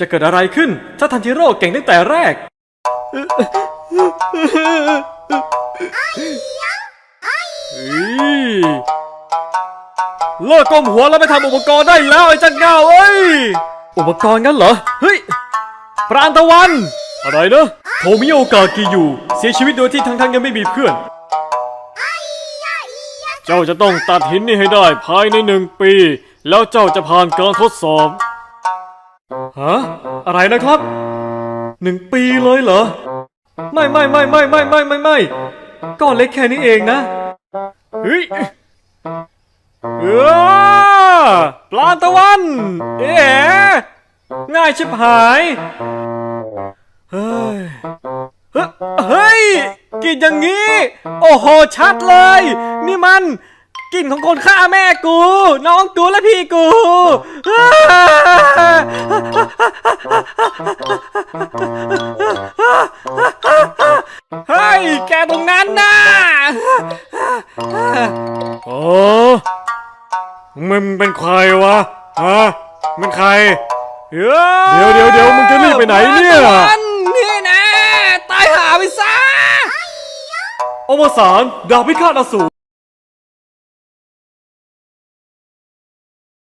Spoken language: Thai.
จะเกิดอะไรขึ้น ถ้าทันจิโร่เก่งตั้งแต่แรกเฮ้ยเลิกก้มหัวแล้วไปทำอุปกรณ์ได้แล้วไอ้จันเงาเอ้ย อุปกรณ์งั้นเหรอ เฮ้ย ปราณตะวัน อะไรนะโทมิโอกากิอยู่ เสียชีวิตโดยที่ทั้งทั้งๆยังไม่มีเพื่อน เจ้าจะต้องตัดหินนี่ให้ได้ภายในหนึ่งปี แล้วเจ้าจะผ่านการทดสอบ ฮะอะไรนะครับหนึ่งปีเลยเหรอ ไม่ไม่ไม่ไม่ไม่ไม่ไม่ไม่ก้อนเล็กแค่นี้เองนะเฮ้ยเออปลาตะวัน เอ๋ง่ายชิบหายเฮ้ยเฮ้ยเฮ้ยกลินอย่างนี้ โอ้โหชัดเลย นี่มัน กลิ่นของคนฆ่าแม่กู น้องกูและพี่กูอ้าเฮ้ยแกตรงนั้นน่ะโอ้มึงเป็นใครวะฮะมึงใคร เดี๋ยวเดี๋ยวเดี๋ยวมึงจะรีบไปไหนเนี่ยนี่นะตายหาไปซะอวสานดาบพิฆาตอสูร